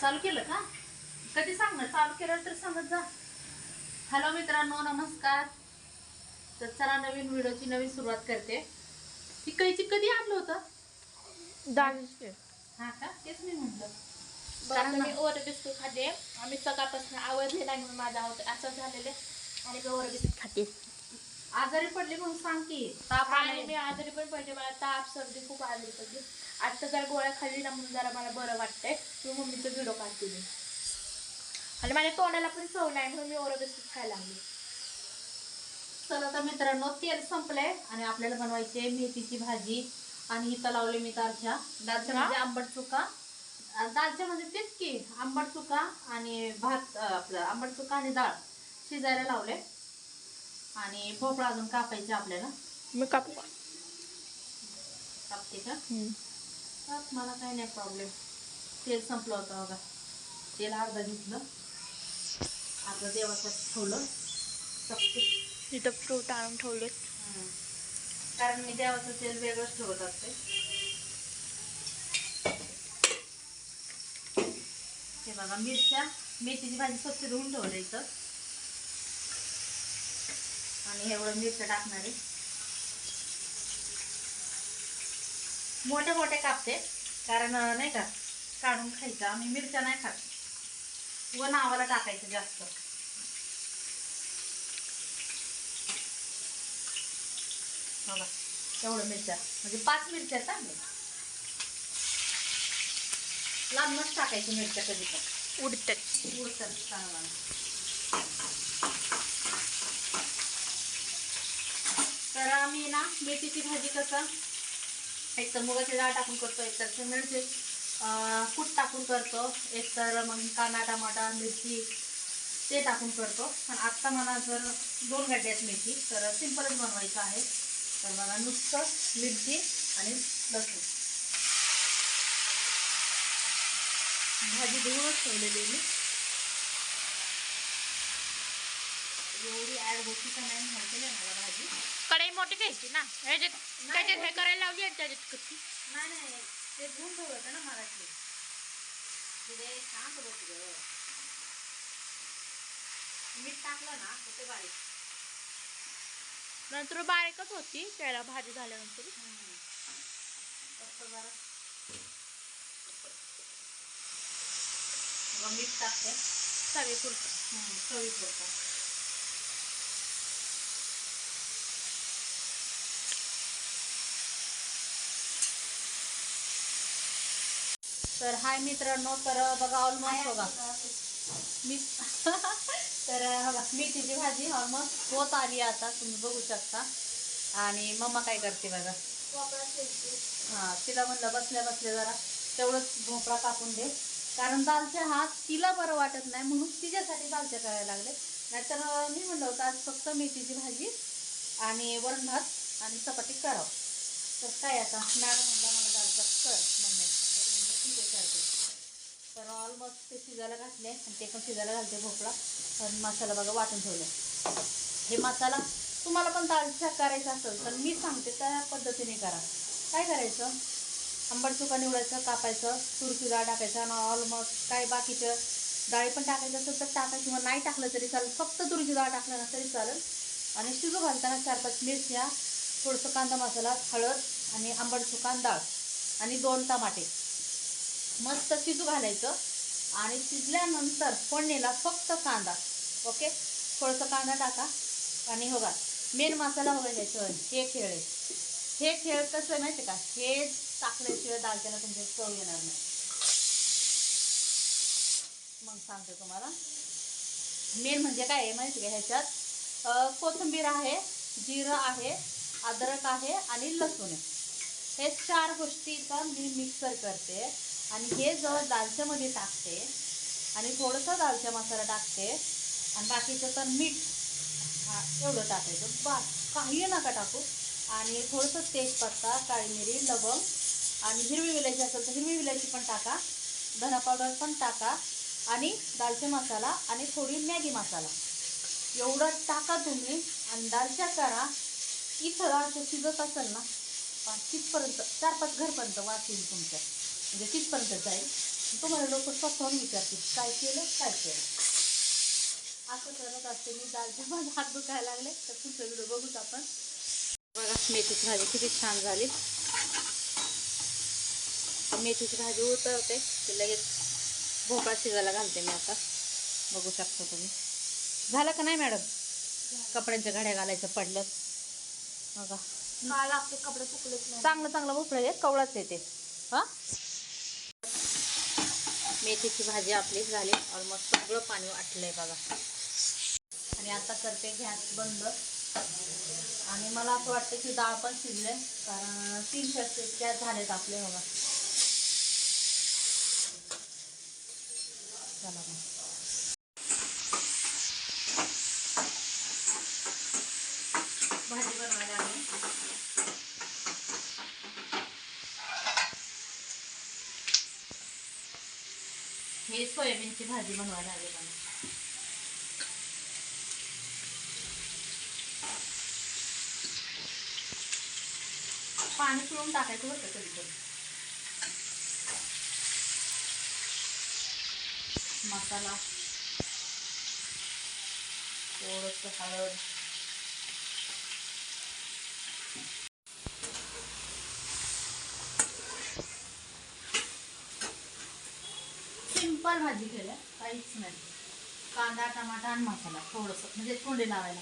चालू केलं का? कधी सांगणार? चालू केलं तर सांगत जा. हॅलो मित्रांनो नमस्कार. तर चला नवीन व्हिडिओची नवीन सुरुवात करते. ही कैची कधी आणलं होतं? हा का? तेच मी म्हटलं. कारण मी ओर बिस्किट खाते. आम्ही सकाळपासून आवडले नाही माझा आवड असं झालेले आणि मी ओर बिस्किट खाते. आजारी पडली म्हणून सांग की. ताप आणि. मी आजारी पण पडले. मला ताप सर्दी खूप आली पडली. आता जरा गोळ्या खाल्ली ना म्हणून जरा मला बरं वाटतंय. मी मम्मीचं व्हिडिओ काढते मी. आणि माझ्या तोंडाला पण चव नाही म्हणून मी ओर बिस्किट खायला लागली. चला तर मित्रांनो तेल संपलंय आणि आपल्याला बनवायची आहे मेथीची भाजी आणि इथं लावले मी दालच्या दालच्या म्हणजे आंबट चुका दालच्या म्हणजे तेच की आंबट चुका आणि भात आपलं आंबट चुका आणि डाळ शिजायला लावले आणि भोपळा अजून कापायचे आपल्याला. मी कापू का? कापते का? काप मला काही नाही प्रॉब्लेम तेल संपलं होतं बघा. तेल अर्धा घेतलं. अर्धा देवासाठी ठेवलं. चपटे तिथं फ्रूट आणून ठेवले. कारण मी देवाचं तेल वेगळंच ठेवत असते. हे बघा मिरच्या. मेथीची भाजी स्वच्छ धुवून ठेवलं इथं. आणि एवढं मिरच्या टाकणार आहे. मोठे मोठे कापते कारण नाही का काढून खायचं. आम्ही मिरच्या नाही खात. व नावाला टाकायचं जास्त. बघा एवढं मिरच्या. म्हणजे पाच मिरच्या चांगले लांबच टाकायची मिरच्या कधी पण उडतात. उडतात चांगला. तर आम्ही ना मेथीची भाजी कसं एक तर मुगाची डाळ टाकून करतो एक तर शेंगदाण्याचे कूट टाकून करतो एक तर मग कांदा टमाटा मिरची ते टाकून करतो. पण आत्ता मला जर दोन गड्डे आहेत मेथी तर सिंपलच बनवायचं आहे. तर मला नुसतं मिरची आणि लसूण. भाजी धुवूनच ठेवलेली आहे मी. एवढी ॲड होती का नाही माहिती नाही मला भाजी. कढई मोठी घ्यायची ना. ह्याच्यात त्याच्यात हे करायला लावली आणि त्याच्यात कच्ची नाही नाही ते धुवून ठेवलं होतं ना मराठी तिथे शांत बसली गं. मीठ टाकलं ना तर ते बारीक. नंतर बारीकच होती. त्याला भाजी झाल्यानंतर. फक्त जरा. मीठ टाकते. सगळे पुरतं चवीपुरतं. तर हाय मित्रांनो तर बघा ऑलमोस्ट बघा. मी तर बघा मेथीची भाजी ऑलमोस्ट होत आली आता तुम्ही बघू शकता. आणि मम्मा काय करते बघा. हा तिला म्हणलं बसल्या बसल्या जरा तेवढंच भोपळा कापून दे. कारण दालच्या हात तिला बरं वाटत नाही म्हणून तिच्यासाठी दालच्या करायला लागले. नाहीतर मी म्हणलं होतं आज फक्त मेथीची भाजी आणि वरण भात आणि चपाती करावं. तर काय आता? मॅडम म्हणला मला दालच्या कर मम्मी तर म्हणलं ठीक आहे करते तर ऑलमोस्ट ते शिजायला घातले आणि ते पण शिजायला घालते भोपळा. आणि मसाला बघा वाटून ठेवले. हे मसाला तुम्हाला पण दालच्या करायचा असेल तर मी सांगते त्या पद्धतीने करा. काय करायचं? आंबट चुका निवडायचं कापायचं तुरची डाळ टाकायचं आणि ऑलमोस्ट काय बाकीचं डाळी पण टाकायचं असेल तर टाका किंवा नाही टाकलं तरी चालेल. फक्त तुरीची डाळ टाकलं ना तरी चालेल. आणि शिजू घालताना चार पाच मिरच्या थोडंसं कांदा मसाला हळद आणि आंबट चुकान डाळ आणि दोन टमाटे. मस्त शिजू घालायचं. आणि शिजल्यानंतर फोडणीला फक्त कांदा. ओके? थोडंसं कांदा टाका. आणि हो बघा मेन मसाला वगैरे घ्यायचं हे खेळ आहे. हे खेळ कसं आहे माहिती आहे का? हे टाकल्याशिवाय दालच्याला तुमच्या चव येणार नाही. मग सांगते तुम्हाला. मेन म्हणजे काय आहे माहिती आहे का ह्याच्यात? कोथिंबीर आहे जिरं आहे अद्रक आहे आणि लसूण आहे. हे चार गोष्टीचा मी मिक्सर करते. आणि हे जवळ दालच्यामध्ये टाकते आणि थोडंसं दालचा मसाला टाकते आणि बाकीचं तर मीठ एवढं टाकायचं. बा काही नका टाकू. आणि थोडंसं तेजपत्ता काळी मिरी लवंग आणि हिरवी विलायची असेल तर हिरवी विलायची पण टाका. धना पावडर पण टाका. आणि दालचा मसाला आणि थोडी मॅगी मसाला. एवढं टाका तुम्ही. आणि दालच्या करा इथं दालच्या शिजत असेल ना तिथपर्यंत चार पाच घरपर्यंत वाच तुमच्या. म्हणजे तिथपर्यंत जाईल. तुम्हाला लोक स्वतःहून विचारतील काय केलं काय केलं? असं करत असते मी. दालच्या माझे हात दुखायला लागले. तर तुमचा व्हिडिओ बघूच आपण. बघा मेथीची भाजी किती छान झाली. मेथीची भाजी उतरते ते लगेच भोपळा शिजायला घालते मी आता. बघू शकता तुम्ही. झालं का नाही मॅडम? कपड्यांच्या घड्या घालायचं पडलं बघा. कपडे सुकलेच चांगलं चांगलं भोपळं आहे कवळाच येते हां? मेथीची भाजी आपली झाली. ऑलमोस्ट सगळं पाणी आटलंय बघा. आणि आता करते गॅस बंद. आणि मला असं वाटतं की डाळ पण शिजले कारण तीन शर्ट इतक्या झालेत आपले बघा. चला मग भाजी बनवायला आली हे सोयाबीनची भाजी बनवायला आली मला पाणी पिळून टाकायचं होतं कधी कधी. मसाला थोडस हळद. सिंपल भाजी केल्या काहीच नाही. कांदा टमाटा आणि मसाला थोडंसं म्हणजे थोंडे लावायला.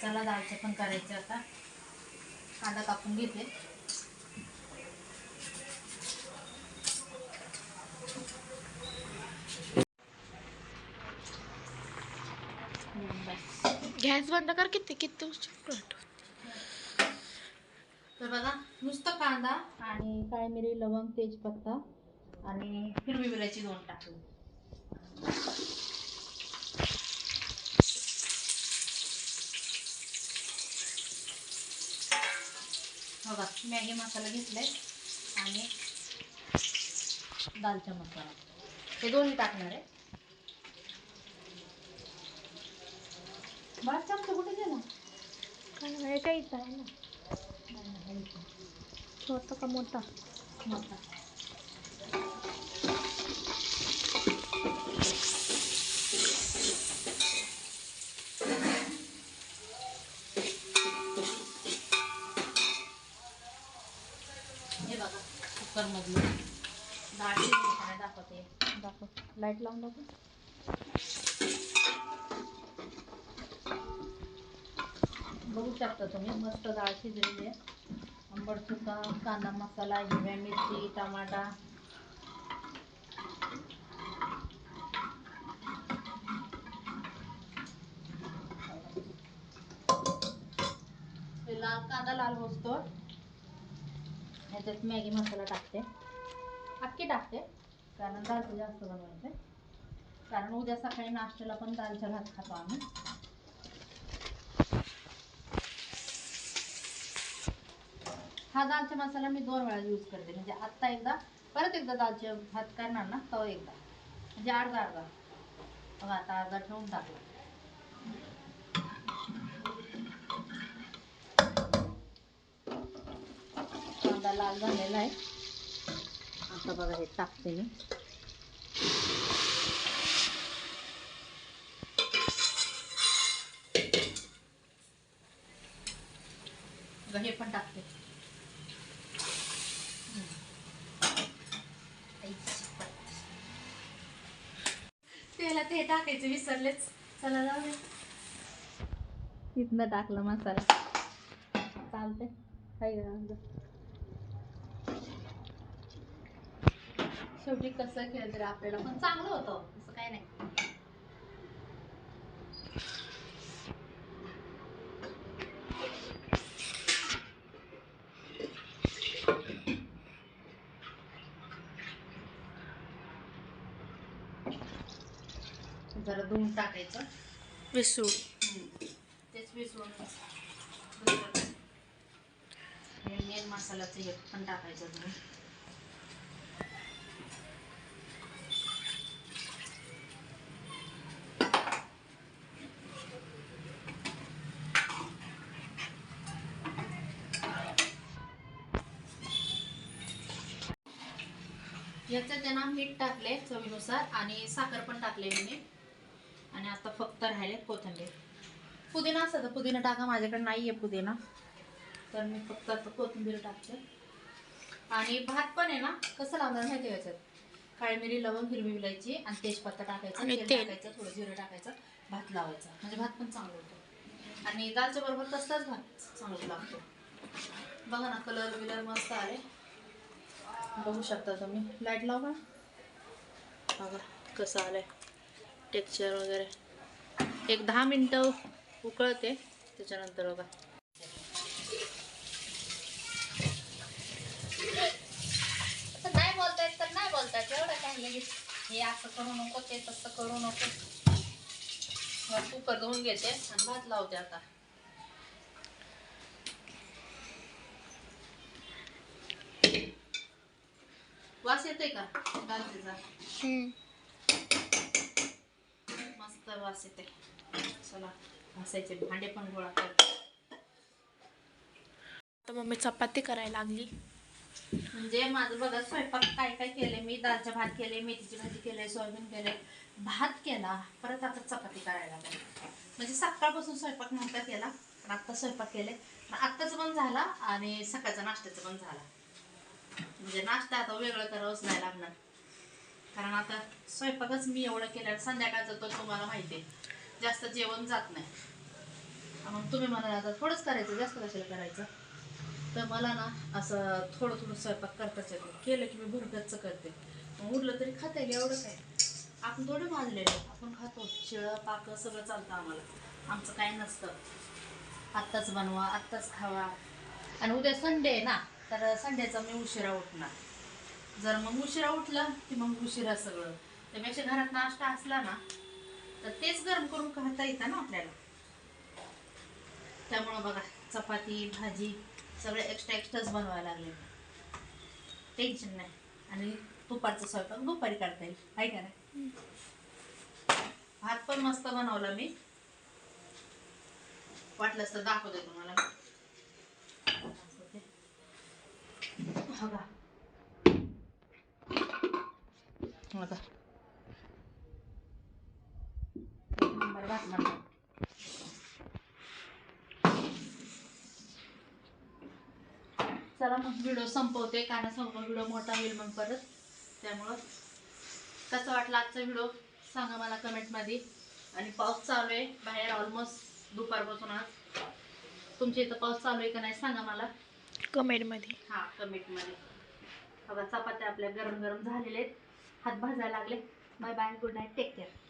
चला दालचे पण करायचे आता. कांदा कापून घेते. गॅस बंद कर किती किती उशीर तर बघा नुसतं कांदा आणि काळी मिरी लवंग तेजपत्ता आणि हिरवी मिरची दोन टाकली बघा मॅगी मसाला घेतलाय आणि दालचा मसाला. हे दोन्ही टाकणार आहे. बस चमचा कुठे गेला? इथं आहे ना. छोटा का मोठा? मोठा. हे दाखवते. दाखव. लाइट लावून दाखव. बघू शकता तुम्ही. मस्त डाळ शिजलेली आहे. आंबट चुका कांदा मसाला हिरव्या मिरची टमाटा. लाल कांदा लाल होतो. ह्याच्यात मॅगी मसाला टाकते. अख्खी टाकते. कारण दालचं जास्त बनवायचं कारण उद्या सकाळी नाश्त्याला पण दालचा भात खातो आम्ही. हा दालचा मसाला मी दोन वेळा यूज करते. म्हणजे आत्ता एकदा परत एकदा दालचे भात करणार ना तो एकदा. म्हणजे अर्धा अर्धा. बघा आता अर्धा ठेवून टाकला. कांदा लाल झालेला आहे. आता बघा हे टाकते मी. हे पण टाकते. त्याला ते टाकायचं विसरलेच. चला जाऊ दे इथनं टाकला मसाला. चालते शेवटी कसं केलं तरी आपल्याला? पण चांगलं होतं. असं काय नाही. जरा धुवून टाकायचं. विसू तेच. हे मेन मसाल्याचं हे पण टाकायचं तुम्ही याच्यात आहे ना मीठ टाकले चवीनुसार आणि साखर पण टाकले मी आणि आता फक्त राहिले कोथिंबीर. पुदिना असतं तर पुदिना टाका माझ्याकडे नाही आहे पुदिना. तर मी फक्त आता कोथिंबीर टाकते. आणि भात पण आहे ना कसं लावणार माहिती आहे याच्यात? काळी मिरी लवंग हिरवी विलायची आणि तेजपत्ता टाकायचा तेल. टाकायचं थोडं जिरं टाकायचं भात लावायचा. म्हणजे भात पण चांगला होतो. आणि दालच्या बरोबर तसलाच भात चांगला लागतो. बघा ना कलर बिलर मस्त आले बघू शकता तुम्ही. लाइट लाव बघा कसं आलंय. टेक्स्चर वगैरे. एक दहा मिनटं उकळते त्याच्यानंतर बघा. नाही बोलतायत तर नाही बोलतायत. एवढं काय लगेच हे असं करू नको ते तसं करू नको. कुकर धुवून घेते आणि भात लावते आता. वास येतोय का? मस्त वास येते चला घासायचे भांडे पण गोळा करते तर मम्मी चपाती करायला लागली. म्हणजे माझं बघा स्वयंपाक काय काय केले मी दालच्या भात केले मेथीची भाजी केले सोयाबीन केले भात केला परत आता चपाती करायला लागले. म्हणजे सकाळपासून स्वयंपाक नव्हता केला पण आत्ता स्वयंपाक केले आत्ताचं पण झाला आणि सकाळचा नाश्त्याचं पण झाला. म्हणजे नाश्ता आता वेगळं करावंच नाही लागणार. कारण आता स्वयंपाकच मी एवढं केलं संध्याकाळचं तर तुम्हाला माहिती आहे. जास्त जेवण जात नाही. मग तुम्ही म्हणाल आता थोडंच करायचं जास्त कशाला करायचं? तर मला ना असं थोडं थोडं स्वयंपाक करताच येतो. केलं की मी भरगतचं करते. मग उरलं तरी खाता येईल एवढं काय? आपण थोडं भाजलेलं आपण खातो. शिळं पाकं सगळं चालतं आम्हाला. आमचं काही नसतं. आत्ताच बनवा आत्ताच खावा. आणि उद्या संडे आहे ना तर संडेचा मी उशिरा उठणार. जर मग उशिरा उठलं की मग उशिरा सगळं. त्यापेक्षा घरात नाश्ता असला ना तर तेच गरम करून खाता येतं ना आपल्याला. त्यामुळं बघा चपाती भाजी सगळे एक्स्ट्रा एक्स्ट्राच बनवायला लागले. टेन्शन नाही. आणि दुपारचा स्वयंपाक दुपारी करता येईल. आहे का नाही? भात पण मस्त बनवला मी. वाटलंच तर दाखवते तुम्हाला. बघा. नंबर भात चला मग व्हिडिओ संपवते. कारण संपव व्हिडिओ मोठा होईल मग परत. त्यामुळं कसं वाटलं आजचा व्हिडिओ सांगा मला कमेंटमध्ये आणि पाऊस चालू आहे. बाहेर ऑलमोस्ट दुपारपासून आज. तुमच्या इथं पाऊस चालू आहे का नाही सांगा मला. कमेंटमध्ये हा कमेंटमध्ये बघा चपात्या आपल्या गरम गरम झालेले आहेत. हात भाजायला लागले. Bye bye good night take care